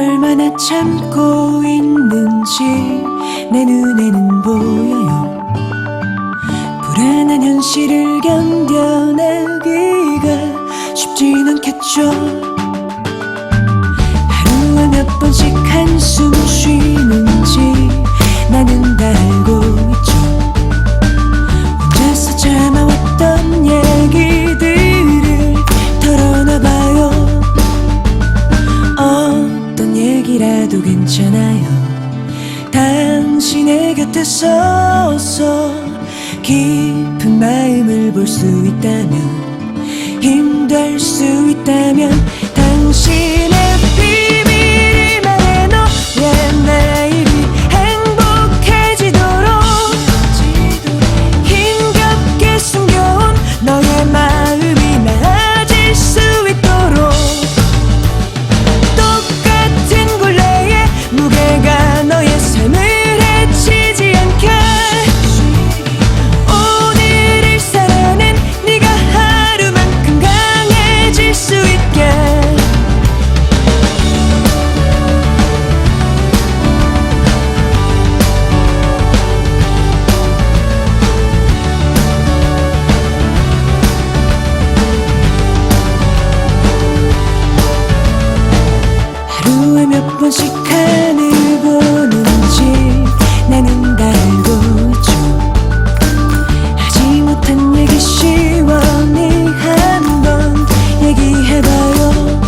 얼마나 참고 있는지 내 눈에는 보여요. 불안한 현실을 견뎌내기가 쉽진 않겠죠. 하루에 몇 번씩 한숨 쉬는지 얘기라도 괜찮아요. 당신의 곁에 서서 깊은 마음을 볼 수 있다면 힘될 수 있다면 오직 하늘 보는지 나는 알고 좀 하지 못한 얘기 시원히 한번 얘기해봐요.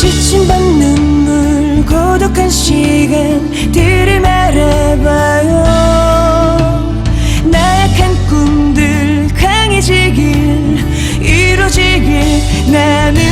지친 밤 눈물 고독한 시간들을 말해봐요. 나약한 꿈들 강해지길 이루어지길 나는